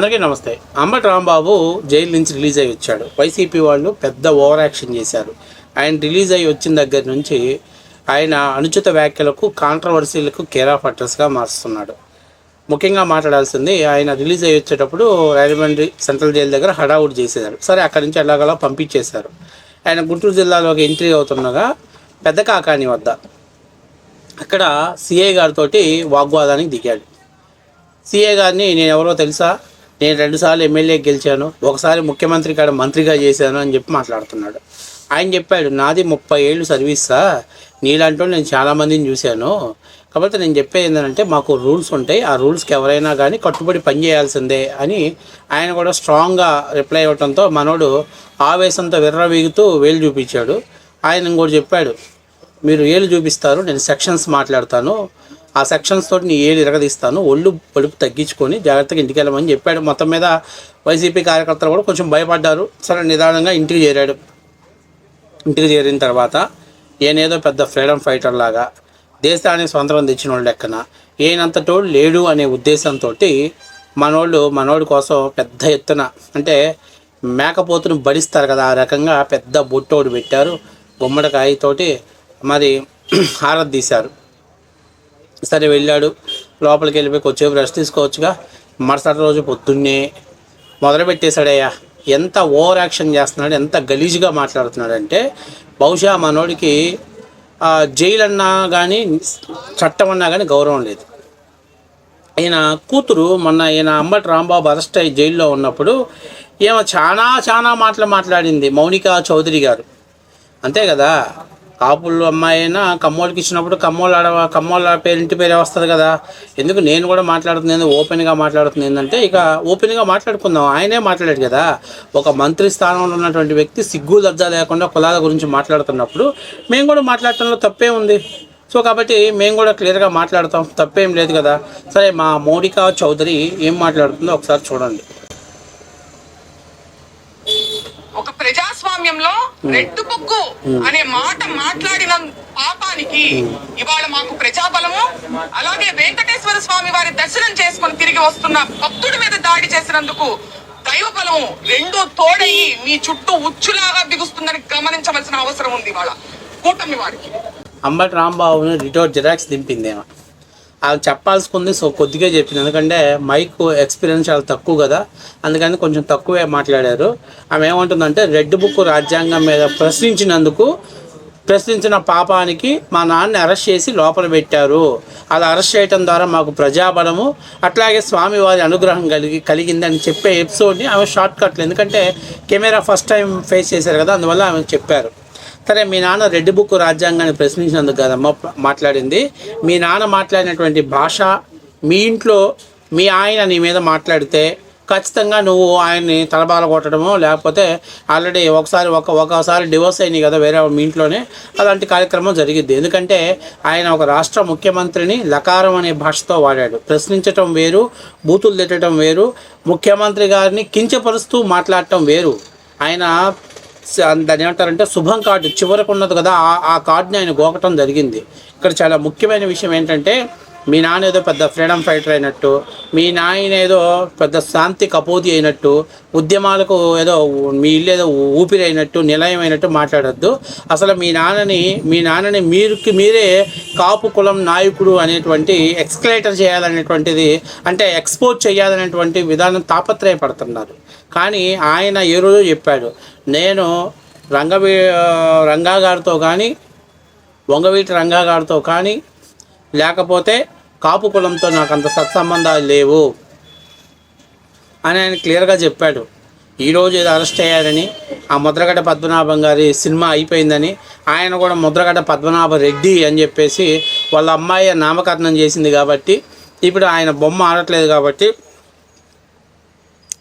అందరికీ నమస్తే. అంబటి రాంబాబు జైలు నుంచి రిలీజ్ అయ్యి వచ్చాడు. వైసీపీ వాళ్ళు పెద్ద ఓవర్ యాక్షన్ చేశారు. ఆయన రిలీజ్ అయ్యి వచ్చిన దగ్గర నుంచి ఆయన అనుచిత వ్యాఖ్యలకు కాంట్రవర్సీలకు కేర్ ఆఫ్ అడ్రస్గా మారుస్తున్నాడు. ముఖ్యంగా మాట్లాడాల్సింది ఆయన రిలీజ్ అయ్యి వచ్చేటప్పుడు రాజమండ్రి సెంట్రల్ జైలు దగ్గర హడావుడి చేసేశారు. సరే అక్కడి నుంచి ఎలాగలా పంపించేశారు. ఆయన గుంటూరు జిల్లాలోకి ఎంట్రీ అవుతుండగా పెద్ద కాకాని వద్ద అక్కడ సిఐ గారితో వాగ్వాదానికి దిగాడు. సీఏ గారిని నేను ఎవరో తెలుసా? నేను రెండుసార్లు ఎమ్మెల్యే గెలిచాను ఒకసారి ముఖ్యమంత్రి కాడ మంత్రిగా చేశాను అని చెప్పి మాట్లాడుతున్నాడు. ఆయన చెప్పాడు నాది ముప్పై ఏళ్ళు సర్వీసా నీలాంటి నేను చాలామందిని చూశాను. కాబట్టి నేను చెప్పేది ఏంటంటే మాకు రూల్స్ ఉంటాయి. ఆ రూల్స్కి ఎవరైనా కానీ కట్టుబడి పని చేయాల్సిందే అని ఆయన కూడా స్ట్రాంగ్గా రిప్లై ఇవ్వడంతో మనోడు ఆవేశంతో విర్రవీగుతూ వేలు చూపించాడు. ఆయన ఇంకోటి చెప్పాడు మీరు ఏళ్ళు చూపిస్తారు నేను సెక్షన్స్ మాట్లాడతాను. ఆ సెక్షన్స్ తోటి నీ ఏడు ఇరగదీస్తాను. ఒళ్ళు పొడుపు తగ్గించుకొని జాగ్రత్తగా ఇంటికి వెళ్ళమని చెప్పాడు. మొత్తం మీద వైసీపీ కార్యకర్తలు కూడా కొంచెం భయపడ్డారు. సరే నిదానంగా ఇంటికి చేరాడు. ఇంటికి చేరిన తర్వాత ఏనేదో పెద్ద ఫ్రీడమ్ ఫైటర్ లాగా దేశాన్ని స్వంతం తెచ్చిన వాళ్ళు లెక్కన ఏనంతటోడు లేడు అనే ఉద్దేశంతో మనోళ్ళు మనోడి కోసం పెద్ద ఎత్తున అంటే మేకపోతును బడిస్తారు కదా. ఆ రకంగా పెద్ద బొట్టోడు పెట్టారు. గుమ్మడికాయతోటి మరి హారతి తీశారు. సరే వెళ్ళాడు. లోపలికి వెళ్ళిపోయి కొద్దిసేపు రెస్ట్ తీసుకోవచ్చుగా. మరుసటి రోజు పొద్దున్నే మొదలుపెట్టేశాడయ్యా ఎంత ఓవర్ యాక్షన్ చేస్తున్నాడు ఎంత గలీజ్గా మాట్లాడుతున్నాడంటే బహుశా మనోడికి జైలు అన్నా కానీ చట్టం అన్నా కానీ గౌరవం లేదు. ఈయన కూతురు మొన్న ఈయన అంబటి రాంబాబు అరెస్ట్ అయ్యి జైల్లో ఉన్నప్పుడు ఈమె చాలా చాలా మాటలు మాట్లాడింది మౌనిక చౌదరి గారు. అంతే కదా? కాపులు అమ్మాయి అయినా కమ్మోళ్ళకి ఇచ్చినప్పుడు కమ్మోళ్ళ ఆడ కమ్మోళ్ళ పేరు ఇంటి పేరే వస్తుంది కదా. ఎందుకు నేను కూడా మాట్లాడుతుంది ఓపెన్గా మాట్లాడుతుంది ఏంటంటే ఇక ఓపెన్గా మాట్లాడుకుందాం. ఆయనే మాట్లాడాడు కదా. ఒక మంత్రి స్థానంలో ఉన్నటువంటి వ్యక్తి సిగ్గు లబ్జా లేకుండా కులాల గురించి మాట్లాడుతున్నప్పుడు మేము కూడా మాట్లాడటంలో తప్పే ఉంది. సో కాబట్టి మేము కూడా క్లియర్గా మాట్లాడతాం. తప్పేం లేదు కదా. సరే మా మౌనిక చౌదరి ఏం మాట్లాడుతుందో ఒకసారి చూడండి. ఒక ప్రజాస్వామ్యంలో రెడ్డు బుక్కు అనే మాట మాట్లాడిన పాపానికి ఇవాళ మాకు ప్రజాబలము అలాగే వెంకటేశ్వర స్వామి వారి దర్శనం చేసుకొని తిరిగి వస్తున్న భక్తుడి మీద దాడి చేసినందుకు దైవ బలము రెండు తోడయి మీ చుట్టూ ఉచ్చులాగా బిగుస్తుందని గమనించవలసిన అవసరం ఉంది ఇవాళ. కూటమి వారికి. అంబటి రాంబాబుని రిటోర్ జిరాక్స్ దింపిందేమో అది చెప్పాల్సుకుంది. సో కొద్దిగా చెప్పింది. ఎందుకంటే మైక్ ఎక్స్పీరియన్స్ చాలా తక్కువ కదా. అందుకని కొంచెం తక్కువే మాట్లాడారు. ఆమె ఏమంటుందంటే రెడ్ బుక్ రాజ్యాంగం మీద ప్రశ్నించినందుకు ప్రశ్నించిన పాపానికి మా నాన్నని అరెస్ట్ చేసి లోపల పెట్టారు. అలా అరెస్ట్ చేయటం ద్వారా మాకు ప్రజాబలము అట్లాగే స్వామివారి అనుగ్రహం కలిగి కలిగిందని చెప్పే ఎపిసోడ్ని ఆమె షార్ట్ కట్లు ఎందుకంటే కెమెరా ఫస్ట్ టైం ఫేస్ చేశారు కదా అందువల్ల ఆమె చెప్పారు. సరే మీ నాన్న రెడ్ బుక్ రాజ్యాంగాన్ని ప్రశ్నించినందుకు కదమ్మ మాట్లాడింది. మీ నాన్న మాట్లాడినటువంటి భాష మీ ఇంట్లో మీ ఆయన నీ మీద మాట్లాడితే ఖచ్చితంగా నువ్వు ఆయన్ని తలబాల కొట్టడమో లేకపోతే ఆల్రెడీ ఒకసారి ఒక ఒకసారి డివోర్స్ అయినాయి కదా వేరే మీ ఇంట్లోనే అలాంటి కార్యక్రమం జరిగింది ఎందుకంటే ఆయన ఒక రాష్ట్ర ముఖ్యమంత్రిని లకారం అనే భాషతో వాడాడు. ప్రశ్నించటం వేరు బూతులు తిట్టడం వేరు ముఖ్యమంత్రి గారిని కించపరుస్తూ మాట్లాడటం వేరు. ఆయన దాన్ని ఏమంటారంటే శుభం కార్డు చివరకు ఉన్నది కదా ఆ- ఆ కార్డుని ఆయన గోకటం జరిగింది. ఇక్కడ చాలా ముఖ్యమైన విషయం ఏంటంటే మీ నాన్న ఏదో పెద్ద ఫ్రీడమ్ ఫైటర్ అయినట్టు మీ నాయన ఏదో పెద్ద శాంతి కపోతి అయినట్టు ఉద్యమాలకు ఏదో మీ ఇల్లు ఏదో ఊపిరి అయినట్టు నిలయం అయినట్టు మాట్లాడొద్దు. అసలు మీ నాన్నని మీ నాన్నని మీరుకి మీరే కాపు కులం నాయకుడు అనేటువంటి ఎక్స్కలేటర్ చేయాలనేటువంటిది అంటే ఎక్స్పోర్ట్ చేయాలనేటువంటి విధానం తాపత్రయపడుతున్నారు. కానీ ఆయన ఏ రోజు చెప్పాడు నేను రంగవీ రంగా గారితో కానీ వంగవీటి రంగా గారితో కానీ లేకపోతే కాపు కులంతో నాకు అంత సత్సంబంధాలు లేవు అని ఆయన క్లియర్గా చెప్పాడు. ఈరోజు ఇది అరెస్ట్ అయ్యారని ఆ ముద్రగడ్డ పద్మనాభం గారి సినిమా అయిపోయిందని ఆయన కూడా ముద్రగడ్డ పద్మనాభ రెడ్డి అని చెప్పేసి వాళ్ళ అమ్మాయి నామకరణం చేసింది కాబట్టి ఇప్పుడు ఆయన బొమ్మ ఆడట్లేదు కాబట్టి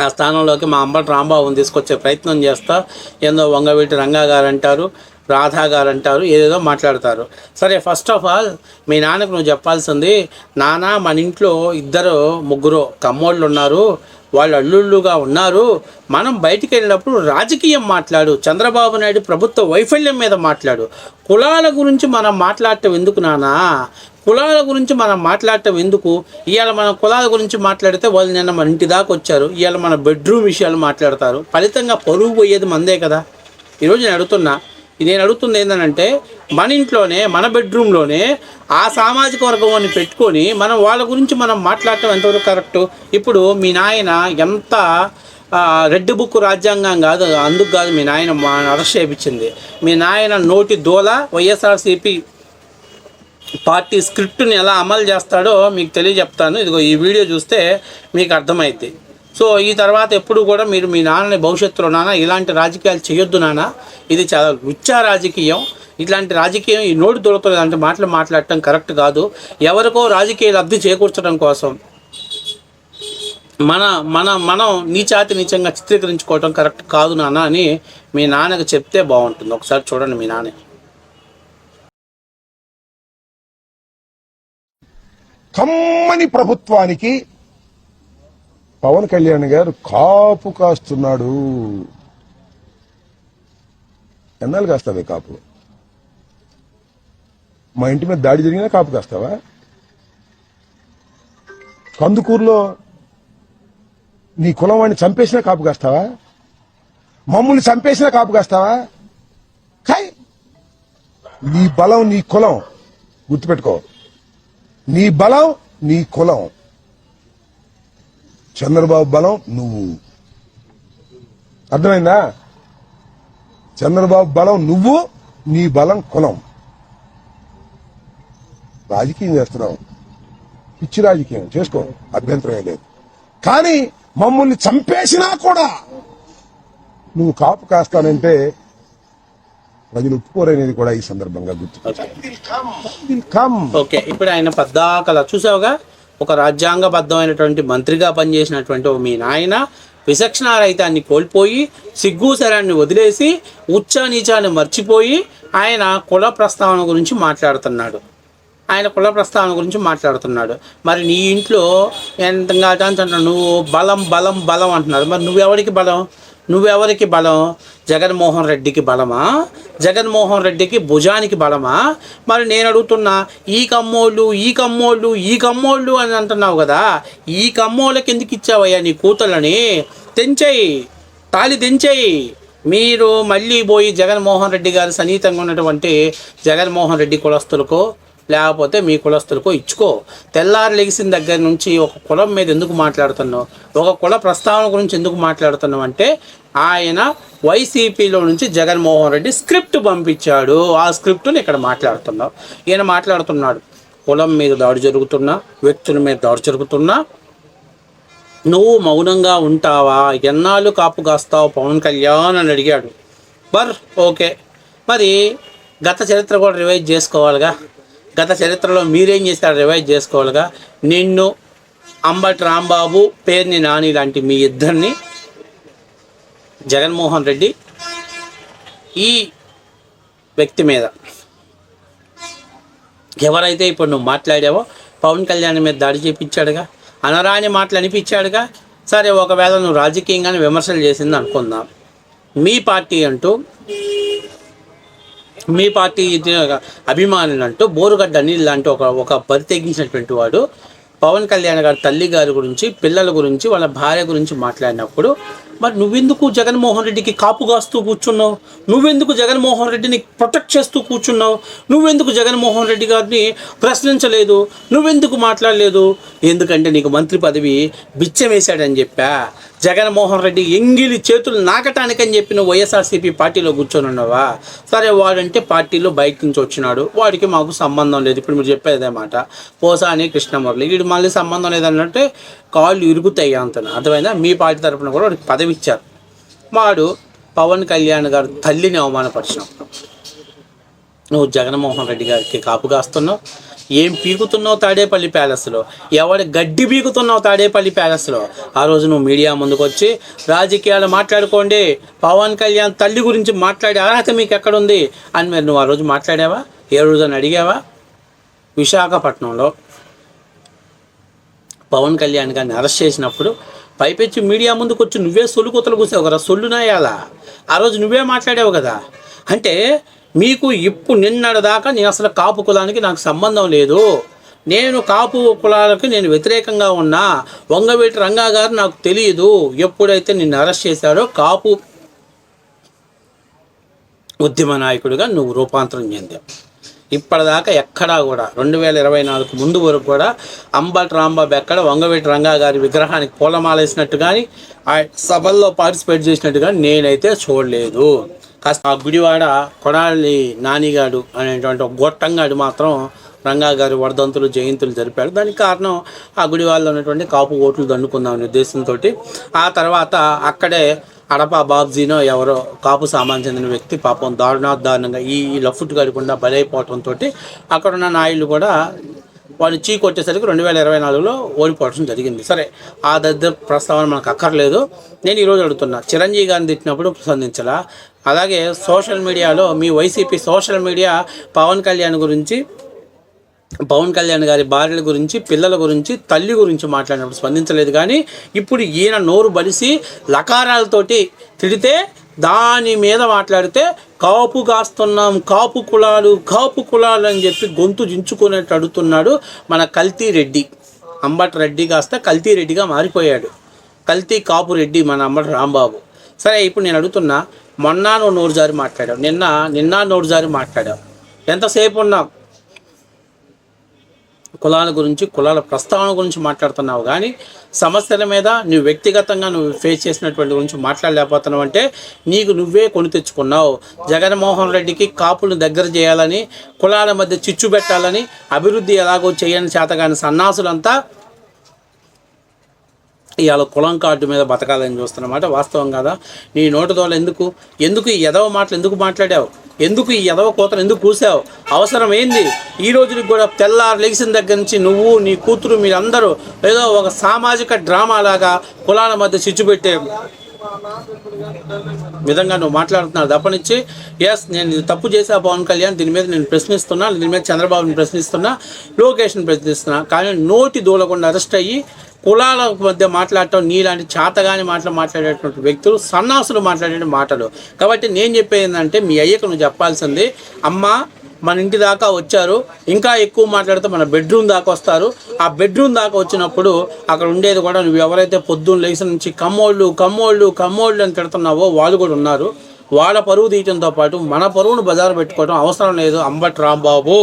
ఆ స్థానంలోకి మా అంబటి రాంబాబుని తీసుకొచ్చే ప్రయత్నం చేస్తా ఏందో వంగవీటి రంగా గారు అంటారు. రాధా గారు అంటారు ఏదేదో మాట్లాడతారు. సరే ఫస్ట్ ఆఫ్ ఆల్ మీ నాన్నకు నువ్వు చెప్పాల్సింది నానా మన ఇంట్లో ఇద్దరు ముగ్గురు కమ్మోళ్ళు ఉన్నారు వాళ్ళు అల్లుళ్ళుగా ఉన్నారు. మనం బయటికి వెళ్ళినప్పుడు రాజకీయం మాట్లాడు చంద్రబాబు నాయుడు ప్రభుత్వ వైఫల్యం మీద మాట్లాడు. కులాల గురించి మనం మాట్లాడటం ఎందుకు నానా? కులాల గురించి మనం మాట్లాడటం ఎందుకు? ఇవాళ మనం కులాల గురించి మాట్లాడితే వాళ్ళు నిన్న మన ఇంటి దాకా వచ్చారు. ఇవాళ మన బెడ్రూమ్ విషయాలు మాట్లాడతారు. ఫలితంగా పరువు పోయేది మందే కదా. ఈరోజు నేను అడుగుతున్నా నేను అడుగుతుంది ఏంటంటే మన ఇంట్లోనే మన బెడ్రూమ్లోనే ఆ సామాజిక వర్గాన్ని పెట్టుకొని మనం వాళ్ళ గురించి మనం మాట్లాడటం ఎంతవరకు కరెక్ట్? ఇప్పుడు మీ నాయన ఎంత రెడ్ బుక్ రాజ్యాంగం కాదు అందుకు కాదు మీ నాయన మా అరెస్ట్ చేయించింది. మీ నాయన నోటి దోల వైఎస్ఆర్సీపీ పార్టీ స్క్రిప్ట్ని ఎలా అమలు చేస్తాడో మీకు తెలియజెప్తాను. ఇదిగో ఈ వీడియో చూస్తే మీకు అర్థమైద్ది. సో ఈ తర్వాత ఎప్పుడు కూడా మీరు మీ నాన్నని భవిష్యత్తులో నాన్న ఇలాంటి రాజకీయాలు చేయొద్దు నాన్న. ఇది చాలా రుచ్చా రాజకీయం. ఇట్లాంటి రాజకీయం ఈ నోటి దొరకదు అంటే మాటలు మాట్లాడటం కరెక్ట్ కాదు. ఎవరికో రాజకీయ లబ్ధి చేకూర్చడం కోసం మన మన మనం నీచాతి నీచంగా చిత్రీకరించుకోవటం కరెక్ట్ కాదు నాన్న అని మీ నాన్నకి చెప్తే బాగుంటుంది. ఒకసారి చూడండి మీ నాన్న కమ్మని ప్రభుత్వానికి పవన్ కళ్యాణ్ గారు కాపు కాస్తున్నాడు. ఎన్నాళ్ళు కాస్తావే కాపు? మా ఇంటి మీద దాడి జరిగినా కాపు కాస్తావా? కందుకూరులో నీ కులం వాడిని చంపేసినా కాపు కాస్తావా? మమ్మల్ని చంపేసినా కాపు కాస్తావా? కాయ్ నీ బలం నీ కులం. గుర్తుపెట్టుకో. నీ బలం నీ కులం. చంద్రబాబు బలం నువ్వు. అర్థమైందా? చంద్రబాబు బలం నువ్వు నీ బలం కులం. రాజకీయం చేస్తున్నావు. పిచ్చి రాజకీయం. చేసుకో. అభ్యంతరం లేదు. కానీ మమ్మల్ని చంపేసినా కూడా నువ్వు కాపు కాస్తానంటే ప్రజలు ఒప్పుకోరనేది కూడా ఈ సందర్భంగా గుర్తు ఓకే ఇప్పుడు ఆయన పద్దాకలా చూసావుగా? ఒక రాజ్యాంగబద్ధమైనటువంటి మంత్రిగా పనిచేసినటువంటి మీ నాయన విచక్షణారహితాన్ని కోల్పోయి సిగ్గుశరాన్ని వదిలేసి ఉచ్చ నీచాన్ని మర్చిపోయి ఆయన కుల ప్రస్తావన గురించి మాట్లాడుతున్నాడు. ఆయన కుల ప్రస్తావన గురించి మాట్లాడుతున్నాడు. మరి నీ ఇంట్లో ఎంత నువ్వు బలం బలం బలం అంటున్నారు. మరి నువ్వెవడికి బలం? నువ్వెవరికి బలం? జగన్మోహన్ రెడ్డికి బలమా? జగన్మోహన్ రెడ్డికి భుజానికి బలమా? మరి నేను అడుగుతున్నా ఈ కమ్మోళ్ళు ఈ కమ్మోళ్ళు ఈ కమ్మోళ్ళు అని అంటున్నావు కదా ఈ కమ్మోళ్ళకి ఎందుకు ఇచ్చావయ్యా నీ కూతుళ్ళని? తెంచేయి తాళి తెంచేయి. మీరు మళ్ళీ పోయి జగన్మోహన్ రెడ్డి గారు సన్నిహితంగా ఉన్నటువంటి జగన్మోహన్ రెడ్డి కులస్తులకు లేకపోతే మీ కులస్తులకు ఇచ్చుకో. తెల్లారి లెగిసిన దగ్గర నుంచి ఒక కులం మీద ఎందుకు మాట్లాడుతున్నావు? ఒక కుల ప్రస్తావన గురించి ఎందుకు మాట్లాడుతున్నావు అంటే ఆయన వైసీపీలో నుంచి జగన్మోహన్ రెడ్డి స్క్రిప్ట్ పంపించాడు. ఆ స్క్రిప్ట్ని ఇక్కడ మాట్లాడుతున్నావు. ఈయన మాట్లాడుతున్నాడు. కులం మీద దాడి జరుగుతున్నా వ్యక్తుల మీద దాడి జరుగుతున్నా నువ్వు మౌనంగా ఉంటావా? ఎన్నాళ్ళు కాపు కాస్తావు? పవన్ కళ్యాణ్ అని అడిగాడు. బర్ ఓకే. మరి గత చరిత్ర కూడా రివైజ్ చేసుకోవాలిగా. గత చరిత్రలో మీరేం చేశారు రివైజ్ చేసుకోవాలిగా. నిన్ను అంబటి రాంబాబు పేర్ని నాని లాంటి మీ ఇద్దరిని జగన్మోహన్ రెడ్డి ఈ వ్యక్తి మీద ఎవరైతే ఇప్పుడు నువ్వు మాట్లాడావో పవన్ కళ్యాణ్ మీద దాడి చేయించాడుగా అనరాని మాటలు అనిపించాడుగా. సరే ఒకవేళ నువ్వు రాజకీయంగానే విమర్శలు చేసింది అనుకుందాం. మీ పార్టీ అంటూ మీ పార్టీ అభిమానులు అంటూ బోరుగడ్డ అనిల్ లాంటి ఒక ఒక బరి తెగించినటువంటి వాడు. పవన్ కళ్యాణ్ గారి తల్లి గారి గురించి పిల్లల గురించి వాళ్ళ భార్య గురించి మాట్లాడినప్పుడు మరి నువ్వెందుకు జగన్మోహన్ రెడ్డికి కాపు కాస్తూ కూర్చున్నావు? నువ్వెందుకు జగన్మోహన్ రెడ్డిని ప్రొటెక్ట్ చేస్తూ కూర్చున్నావు? నువ్వెందుకు జగన్మోహన్ రెడ్డి గారిని ప్రశ్నించలేదు? నువ్వెందుకు మాట్లాడలేదు? ఎందుకంటే నీకు మంత్రి పదవి బిచ్చం వేశాడని చెప్పా. జగన్మోహన్ రెడ్డి ఎంగిలి చేతులు నాకటానికని చెప్పి నువ్వు వైఎస్ఆర్సీపీ పార్టీలో కూర్చొని ఉన్నావా? సరే వాడంటే పార్టీలో బయట నుంచి వచ్చినాడు. వాడికి మాకు సంబంధం లేదు. ఇప్పుడు మీరు చెప్పేదే మాట. పోసాని కృష్ణమురళి వీడు మళ్ళీ సంబంధం లేదన్నట్టే కాళ్ళు ఇరుగుతాయి అంతను అర్థమైందా? మీ పార్టీ తరఫున కూడా వాడికి పదవి ఇచ్చారు వాడు పవన్ కళ్యాణ్ గారు తల్లిని అవమానపరిచినాం. నువ్వు జగన్మోహన్ రెడ్డి గారికి కాపు కాస్తున్నావు. ఏం పీకుతున్నావు తాడేపల్లి ప్యాలెస్లో? ఎవరి గడ్డి పీకుతున్నావు తాడేపల్లి ప్యాలెస్లో? ఆ రోజు నువ్వు మీడియా ముందుకు వచ్చి రాజకీయాలు మాట్లాడుకోండి. పవన్ కళ్యాణ్ తల్లి గురించి మాట్లాడే అర్హత మీకు ఎక్కడుంది అని మరి నువ్వు ఆ రోజు మాట్లాడావా? ఏ రోజు అని అడిగావా? విశాఖపట్నంలో పవన్ కళ్యాణ్ గారిని అరెస్ట్ చేసినప్పుడు పైపెచ్చి మీడియా ముందుకు వచ్చి నువ్వే సొల్లు కూతలు కూసావు కదా సొల్లునాయాలా ఆ రోజు నువ్వే మాట్లాడావు కదా. అంటే మీకు ఇప్పుడు నిన్నడదాకా నేను అసలు కాపు కులానికి నాకు సంబంధం లేదు. నేను కాపు కులాలకు నేను వ్యతిరేకంగా ఉన్నా. వంగవీటి రంగా గారు నాకు తెలియదు ఎప్పుడైతే నిన్ను అరెస్ట్ చేశారో కాపు ఉద్యమ నాయకుడిగా నువ్వు రూపాంతరం చెందావు. ఇప్పటిదాకా ఎక్కడా కూడా రెండు వేల ఇరవై నాలుగు ముందు వరకు కూడా అంబట్ రాంబాబు ఎక్కడ వంగవీటి రంగా గారి విగ్రహానికి పూలమాలేసినట్టు కానీ ఆ సభల్లో పార్టిసిపేట్ చేసినట్టు కానీ నేనైతే చూడలేదు. కాస్త ఆ గుడివాడ కొడాలి నానిగాడు అనేటువంటి ఒక గొట్టంగాడు మాత్రం రంగా గారి వర్ధంతులు జయంతులు జరిపాడు. దానికి కారణం ఆ గుడి వాళ్ళు ఉన్నటువంటి కాపు ఓట్లు దండుకుందాం అనే ఉద్దేశంతో ఆ తర్వాత అక్కడే అడపా బాబ్జీనో ఎవరో కాపు సామాన్ చెందిన వ్యక్తి పాపం దారుణాదారుణంగా ఈ లఫుట్ లఫ్ట్ గడకుండా బలైపోవడంతో అక్కడ ఉన్న నాయుళ్ళు కూడా వాళ్ళు చీ కొట్టేసరికి రెండు వేల ఇరవై నాలుగులో ఓడిపోవడం జరిగింది. సరే ఆ దగ్గర ప్రస్తావన మనకు అక్కర్లేదు. నేను ఈరోజు అడుగుతున్నా చిరంజీవి గారిని తిట్టినప్పుడు స్పందించాలా అలాగే సోషల్ మీడియాలో మీ YCP social media Pawan Kalyan గురించి పవన్ కళ్యాణ్ గారి భార్యల గురించి పిల్లల గురించి తల్లి గురించి మాట్లాడినప్పుడు స్పందించలేదు. కానీ ఇప్పుడు ఈయన నోరు బలిసి లకారాలతోటి తిడితే దాని మీద మాట్లాడితే కాపు కాస్తున్నాం కాపు కులాలు కాపు కులాలు అని చెప్పి గొంతు దించుకునేట్టు అడుగుతున్నాడు మన కల్తీ రెడ్డి. అంబట్ రెడ్డి కాస్త కల్తీ రెడ్డిగా మారిపోయాడు. కల్తీ కాపు రెడ్డి మన అంబటి రాంబాబు. సరే ఇప్పుడు నేను అడుగుతున్నా మొన్న నువ్వు నోరు జారి మాట్లాడావు నిన్న నిన్న నోరు జారి మాట్లాడావు. ఎంతసేపు ఉన్నావు? కులాల గురించి కులాల ప్రస్తావన గురించి మాట్లాడుతున్నావు. కానీ సమస్యల మీద నువ్వు వ్యక్తిగతంగా నువ్వు ఫేస్ చేసినటువంటి గురించి మాట్లాడలేకపోతున్నావు అంటే నీకు నువ్వే కొని తెచ్చుకున్నావు. జగన్మోహన్ రెడ్డికి కాపులను దగ్గర చేయాలని కులాల మధ్య చిచ్చు పెట్టాలని అభివృద్ధి ఎలాగో చేయని చేతగాని సన్నాసులంతా ఇవాళ కులం కార్డు మీద బతకాలని చూస్తున్నమాట వాస్తవం కదా? నీ నోటి ఎందుకు? ఎందుకు ఈ ఎదవ మాటలు ఎందుకు మాట్లాడావు? ఎందుకు ఈ ఎదవ కోతలు ఎందుకు కూసావు? అవసరం ఏంది? ఈ రోజుకి కూడా తెల్లారు లెగిసిన దగ్గర నుంచి నువ్వు నీ కూతురు మీరందరూ ఏదో ఒక సామాజిక డ్రామా లాగా కులాల మధ్య చిచ్చు పెట్టే విధంగా నువ్వు మాట్లాడుతున్నావు. తప్పనిచ్చి ఎస్ నేను తప్పు చేసా పవన్ కళ్యాణ్ దీని మీద నేను ప్రశ్నిస్తున్నా దీని మీద చంద్రబాబుని ప్రశ్నిస్తున్నా లోకేష్ని ప్రశ్నిస్తున్నా. కానీ నోటి దూలకుండా అరెస్ట్ అయ్యి కులాల మధ్య మాట్లాడటం నీలాంటి చాతగాని మాటలు మాట్లాడేటువంటి వ్యక్తులు సన్నాసులు మాట్లాడే మాటలు. కాబట్టి నేను చెప్పేది ఏంటంటే మీ అయ్యకు నువ్వు చెప్పాల్సింది అమ్మ మన ఇంటి దాకా వచ్చారు ఇంకా ఎక్కువ మాట్లాడితే మన బెడ్రూమ్ దాకా వస్తారు. ఆ బెడ్రూమ్ దాకా వచ్చినప్పుడు అక్కడ ఉండేది కూడా నువ్వు ఎవరైతే పొద్దున్న లేచిన నుంచి కమ్మోళ్ళు కమ్మోళ్ళు కమ్మోళ్ళు అని తిడుతున్నావో వాళ్ళు కూడా ఉన్నారు. వాళ్ళ పరువు తీయటంతో పాటు మన పరువును బజారు పెట్టుకోవడం అవసరం లేదు అంబట్ రాంబాబు.